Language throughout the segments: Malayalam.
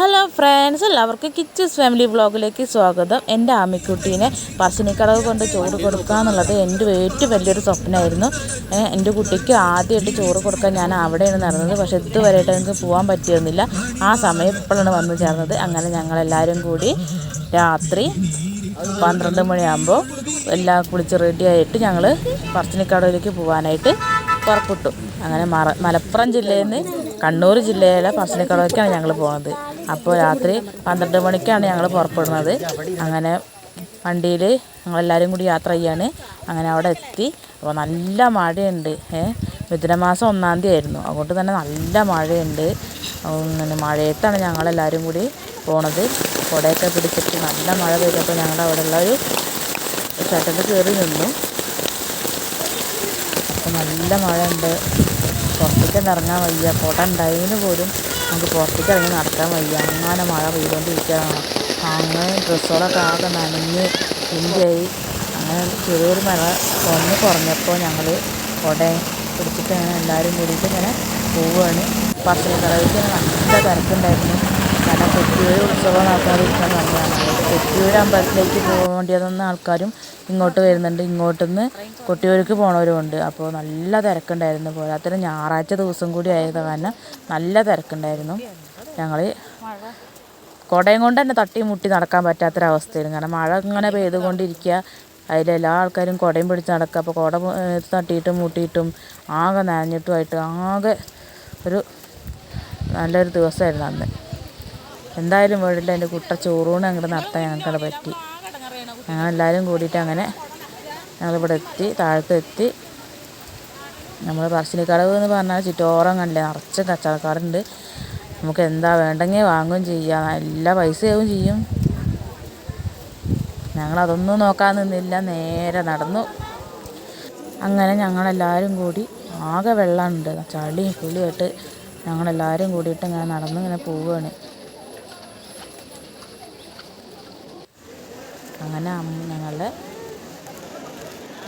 ഹലോ ഫ്രണ്ട്സ് എല്ലാവർക്കും കിച്ചസ് ഫാമിലി വ്ളോഗിലേക്ക് സ്വാഗതം. എന്റെ ആമിക്കുട്ടീനെ പശുനിക്കടവ് കൊണ്ട് ചോറ് കൊടുക്കുക എന്നുള്ളത് എന്റെ ഏറ്റവും വലിയൊരു സ്വപ്നമായിരുന്നു. എന്റെ കുട്ടിക്ക് ആദ്യമായിട്ട് ചോറ് കൊടുക്കാൻ ഞാൻ അവിടെയാണ് നടന്നത്. പക്ഷെ ഇതുവരെയായിട്ട് എനിക്ക് പോകാൻ പറ്റിയിരുന്നില്ല. ആ സമയം ഇപ്പോഴാണ് വന്നു ചേർന്നത്. അങ്ങനെ ഞങ്ങളെല്ലാവരും കൂടി രാത്രി പന്ത്രണ്ട് മണിയാകുമ്പോൾ എല്ലാം കുളിച്ച് റെഡിയായിട്ട് ഞങ്ങൾ പറശ്ശിനിക്കടവിലേക്ക് പോകാനായിട്ട് പുറപ്പെട്ടു. അങ്ങനെ മറ മലപ്പുറം ജില്ലയിൽ നിന്ന് കണ്ണൂർ ജില്ലയിലെ പറശ്ശിനിക്കടവിലേക്കാണ് ഞങ്ങൾ പോകുന്നത് അപ്പോൾ രാത്രി പന്ത്രണ്ട് മണിക്കാണ് ഞങ്ങൾ പുറപ്പെടുന്നത്. അങ്ങനെ വണ്ടിയിൽ ഞങ്ങളെല്ലാവരും കൂടി യാത്ര ചെയ്യാണ്. അങ്ങനെ അവിടെ എത്തി. അപ്പോൾ നല്ല മഴയുണ്ട്. മിഥുനമാസം ഒന്നാം തീയതി ആയിരുന്നു. അതുകൊണ്ട് തന്നെ നല്ല മഴയുണ്ട്. അങ്ങനെ മഴയത്താണ് ഞങ്ങളെല്ലാവരും കൂടി പോണത്. കുടയൊക്കെ പിടിച്ചിട്ട് നല്ല മഴ പെയ്തപ്പോൾ ഞങ്ങളുടെ അവിടെയുള്ള ഒരു ചേട്ടന്റെ കയറി നിന്നു. അപ്പോൾ നല്ല മഴയുണ്ട്. പുറത്തേക്ക് ഇറങ്ങാൻ വയ്യ. കുട ഉണ്ടായതിന് പോലും നമുക്ക് പുറത്തേക്ക് ഇറങ്ങി നടക്കാൻ വയ്യ. അങ്ങനെ മഴ പെയ്തുകൊണ്ടിരിക്കുകയാണ്. അങ്ങനെ ഡ്രസ്സുകളൊക്കെ ആകെ നനഞ്ഞ് ഇന്ത്യയായി അങ്ങനെ ചെറിയൊരു മഴ ഒന്ന് കുറഞ്ഞപ്പോൾ ഞങ്ങൾ കുട പിടിച്ചിട്ട് അങ്ങനെ എല്ലാവരും കൂടിയിട്ട് ഇങ്ങനെ പോവുകയാണ്. പറശ്ശിനിക്കടവിലേക്ക് നല്ല തിരക്കുണ്ടായിരുന്നു. കാരണം കൊട്ടിയൂർ ഉത്സവം നടത്താതിരിക്കാൻ നല്ലതാണ് കൊട്ടിയൂർ അമ്പലത്തിലേക്ക് പോകേണ്ടിയതെന്ന ആൾക്കാരും ഇങ്ങോട്ട് വരുന്നുണ്ട്. ഇങ്ങോട്ടുനിന്ന് കൊട്ടിയൂർക്ക് പോണവരുമുണ്ട്. അപ്പോൾ നല്ല തിരക്കുണ്ടായിരുന്നു. പോരാത്തിന് ഞായറാഴ്ച ദിവസം കൂടി ആയത് കാരണം നല്ല തിരക്കുണ്ടായിരുന്നു. ഞങ്ങൾ കുടയും കൊണ്ട് തന്നെ തട്ടി മുട്ടി നടക്കാൻ പറ്റാത്തൊരവസ്ഥയായിരുന്നു. കാരണം മഴ ഇങ്ങനെ പെയ്തുകൊണ്ടിരിക്കുക. അതിലെല്ലാ ആൾക്കാരും കുടയും പിടിച്ച് നടക്കുക. അപ്പോൾ കുട തട്ടിയിട്ടും മുട്ടിയിട്ടും ആകെ നനഞ്ഞിട്ടുമായിട്ട് ആകെ ഒരു നല്ലൊരു ദിവസമായിരുന്നു അന്ന്. എന്തായാലും വേണ്ടില്ല എന്റെ കുട്ട ചോറൂണ് അങ്ങോട്ട് നടത്താൻ ഞങ്ങൾക്കവിടെ പറ്റി. ഞങ്ങൾ എല്ലാവരും കൂടിയിട്ട് അങ്ങനെ ഞങ്ങളിവിടെ എത്തി താഴത്ത് എത്തി. നമ്മൾ പറശ്ശിനിക്കടവ് എന്ന് പറഞ്ഞാൽ ചുറ്റോറം കണ്ടില്ലേ നിറച്ച് കച്ചവടക്കാരുണ്ട്. നമുക്ക് എന്താ വേണ്ടെങ്കിൽ വാങ്ങുകയും ചെയ്യാം. എല്ലാ പൈസയാവും ചെയ്യും. ഞങ്ങളതൊന്നും നോക്കാൻ നിന്നില്ല. നേരെ നടന്നു. അങ്ങനെ ഞങ്ങളെല്ലാവരും കൂടി ആകെ വെള്ളമുണ്ട്. ചളി പുളിയായിട്ട് ഞങ്ങളെല്ലാവരും കൂടിയിട്ട് ഇങ്ങനെ നടന്ന് ഇങ്ങനെ പോവുകയാണ്. അങ്ങനെ ഞങ്ങളുടെ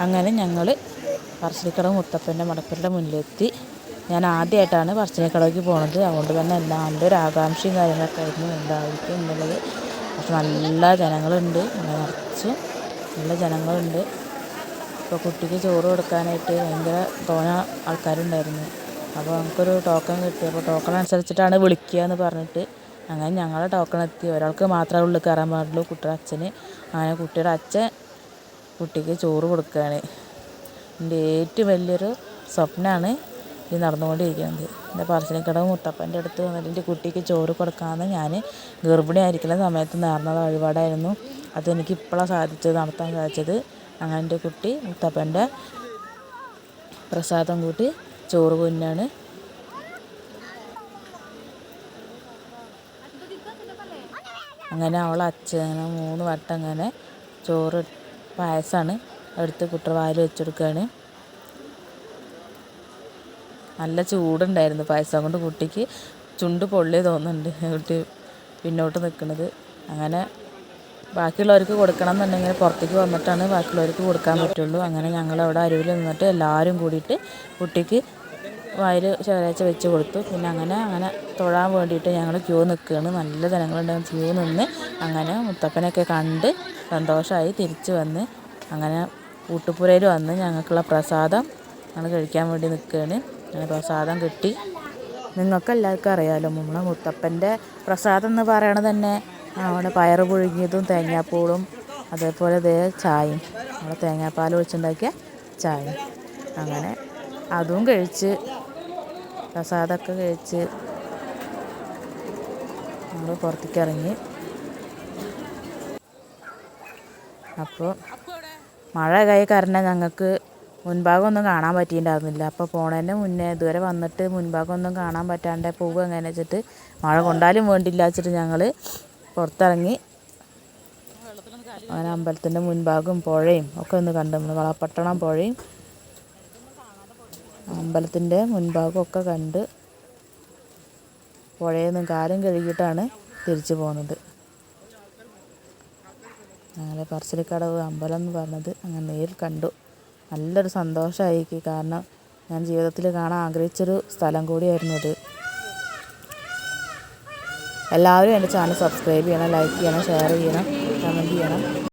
അങ്ങനെ ഞങ്ങൾ പറശ്ശിനിക്കടവ് മുത്തപ്പന്റെ മടപ്പരുടെ മുന്നിലെത്തി. ഞാൻ ആദ്യമായിട്ടാണ് പറശ്ശിനിക്കടവിലേക്ക് പോണത്. അതുകൊണ്ട് തന്നെ ഒരു ആകാംക്ഷയും കാര്യങ്ങളൊക്കെ ആയിരുന്നു എന്തായിരിക്കും എന്നുള്ളത്. പക്ഷെ നല്ല ജനങ്ങളുണ്ട്. നിറച്ച് നല്ല ജനങ്ങളുണ്ട്. ഇപ്പോൾ കുട്ടിക്ക് ചോറ് കൊടുക്കാനായിട്ട് ഭയങ്കര തോന ആൾക്കാരുണ്ടായിരുന്നു. അപ്പോൾ നമുക്കൊരു ടോക്കൺ കിട്ടി. അപ്പോൾ ടോക്കൺ അനുസരിച്ചിട്ടാണ് വിളിക്കുക എന്ന് പറഞ്ഞിട്ട് അങ്ങനെ ഞങ്ങളെ ടോക്കൺ എത്തി. ഒരാൾക്ക് മാത്രമേ ഉള്ളിൽ കയറാൻ പാടുള്ളൂ. കുട്ടിയുടെ അച്ഛന്. അങ്ങനെ കുട്ടിയുടെ അച്ഛൻ കുട്ടിക്ക് ചോറ് കൊടുക്കുകയാണ്. എന്റെ ഏറ്റവും വലിയൊരു സ്വപ്നമാണ് ഈ നടന്നുകൊണ്ടിരിക്കുന്നത്. എന്റെ പറശ്ശിനിക്കടവ് മുത്തപ്പന്റെ അടുത്ത് വന്നിട്ട് എന്റെ കുട്ടിക്ക് ചോറ് കൊടുക്കാമെന്ന് ഞാൻ ഗർഭിണിയായിരിക്കുന്ന സമയത്ത് നേർന്നത് വഴിപാടായിരുന്നു. അതെനിക്ക് ഇപ്പോഴാണ് സാധിച്ചത് നടത്താൻ സാധിച്ചത്. അങ്ങനെ എന്റെ കുട്ടി മുത്തപ്പന്റെ പ്രസാദം കൂട്ടി ചോറ് കുഞ്ഞാണ് അങ്ങനെ അവൾ അച്ഛന് മൂന്ന് വട്ടം അങ്ങനെ ചോറ് പായസമാണ് എടുത്ത് കുട്ടിയുടെ വായിൽ വെച്ചെടുക്കുകയാണ്. നല്ല ചൂടുണ്ടായിരുന്നു പായസം കൊണ്ട് കുട്ടിക്ക് ചുണ്ട് പൊള്ളി തോന്നുന്നുണ്ട് കുട്ടി പിന്നോട്ട് നിൽക്കുന്നത്. അങ്ങനെ ബാക്കിയുള്ളവർക്ക് കൊടുക്കണം എന്നുണ്ടെങ്കിൽ പുറത്തേക്ക് വന്നിട്ടാണ് ബാക്കിയുള്ളവർക്ക് കൊടുക്കാൻ പറ്റുള്ളൂ. അങ്ങനെ ഞങ്ങളവിടെ അരുവിൽ നിന്നിട്ട് എല്ലാവരും കൂടിയിട്ട് കുട്ടിക്ക് വായിൽ ശകരാച്ച വെച്ച് കൊടുത്തു. പിന്നെ അങ്ങനെ അങ്ങനെ തൊഴാൻ വേണ്ടിയിട്ട് ഞങ്ങൾ ക്യൂ നിൽക്കുകയാണ് നല്ല ജനങ്ങളുണ്ടായിരുന്നു. ക്യൂ നിന്ന് അങ്ങനെ മുത്തപ്പനൊക്കെ കണ്ട് സന്തോഷമായി തിരിച്ചു വന്ന് അങ്ങനെ കൂട്ടുപുരയിൽ വന്ന് ഞങ്ങൾക്കുള്ള പ്രസാദം ഞങ്ങൾ കഴിക്കാൻ വേണ്ടി നിൽക്കുകയാണ് അങ്ങനെ പ്രസാദം കിട്ടി. നിങ്ങൾക്ക് എല്ലാവർക്കും അറിയാമല്ലോ നമ്മളെ മുത്തപ്പന്റെ പ്രസാദം എന്ന് പറയണത് തന്നെ അവിടെ പയർ പുഴുങ്ങിയതും തേങ്ങാപ്പൂളും അതേപോലെ ഇതേ ചായയും. നമ്മൾ തേങ്ങാപ്പാൽ ഒഴിച്ചുണ്ടാക്കിയ ചായ അങ്ങനെ അതും കഴിച്ച് പ്രസാദമൊക്കെ കഴിച്ച് നമ്മൾ പുറത്തേക്ക് ഇറങ്ങി അപ്പോൾ മഴ കൈ കാരണം ഞങ്ങൾക്ക് മുൻഭാഗം ഒന്നും കാണാൻ പറ്റിയിട്ടുണ്ടായിരുന്നില്ല. അപ്പോൾ പോണതിന്റെ മുന്നേ ഇതുവരെ വന്നിട്ട് മുൻഭാഗം ഒന്നും കാണാൻ പറ്റാണ്ട് പോവുക എങ്ങനെ വെച്ചിട്ട് മഴ കൊണ്ടാലും വേണ്ടില്ല വെച്ചിട്ട് ഞങ്ങൾ പുറത്തിറങ്ങി. അങ്ങനെ അമ്പലത്തിന്റെ മുൻഭാഗം പുഴയും ഒക്കെ ഒന്ന് കണ്ടു നമ്മൾ വളപ്പട്ടണം പുഴയും അമ്പലത്തിന്റെ മുൻഭാഗമൊക്കെ കണ്ട് പുഴയിൽ നിന്ന് കാലം കഴുകിയിട്ടാണ് തിരിച്ചു പോകുന്നത്. അങ്ങനെ പറശ്ശിനിക്കടവ് അമ്പലം എന്ന് പറഞ്ഞത് അങ്ങനെ നേരിൽ കണ്ടു. നല്ലൊരു സന്തോഷമായിരിക്കും. കാരണം ഞാൻ ജീവിതത്തിൽ കാണാൻ ആഗ്രഹിച്ചൊരു സ്ഥലം കൂടിയായിരുന്നു അത്. എല്ലാവരും എന്റെ ചാനൽ സബ്സ്ക്രൈബ് ചെയ്യണം ലൈക്ക് ചെയ്യണം ഷെയർ ചെയ്യണം കമന്റ് ചെയ്യണം.